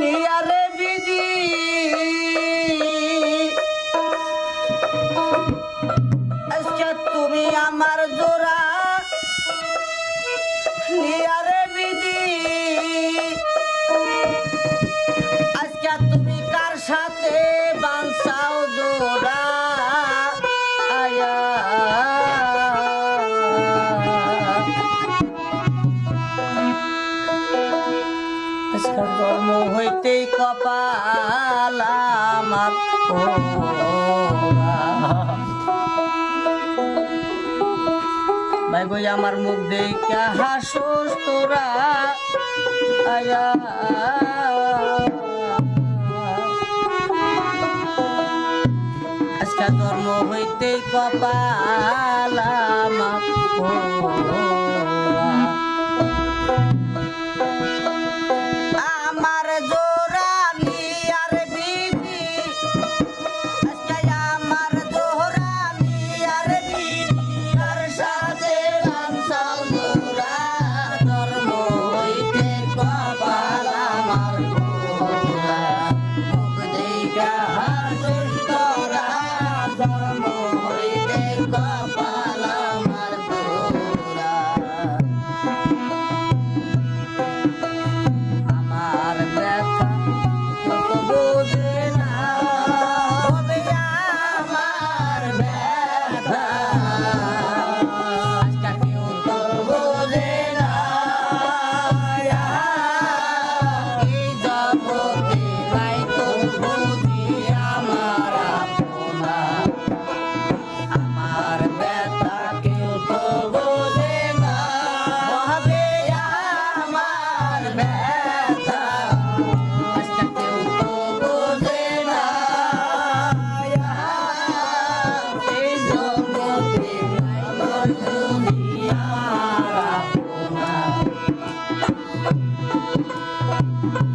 নিয়ারে busy আজকে তুমি আমার জোড়া। নিয়ারে বিজি আজকে তুমি কার সাথে কপাল আমার ভাই আমার মুখ দেখে হাসোস তোরা। আয়া। আজকে ধর্ম হইতে কপাল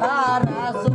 তারা সু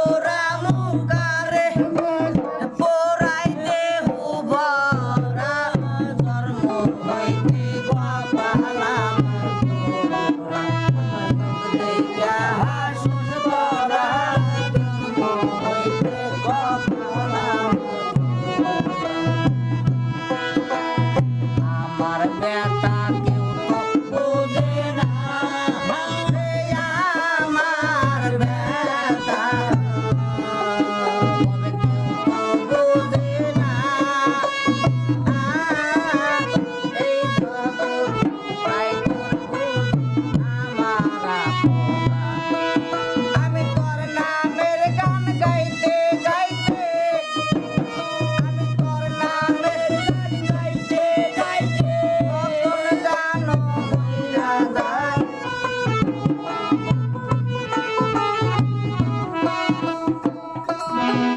Thank you.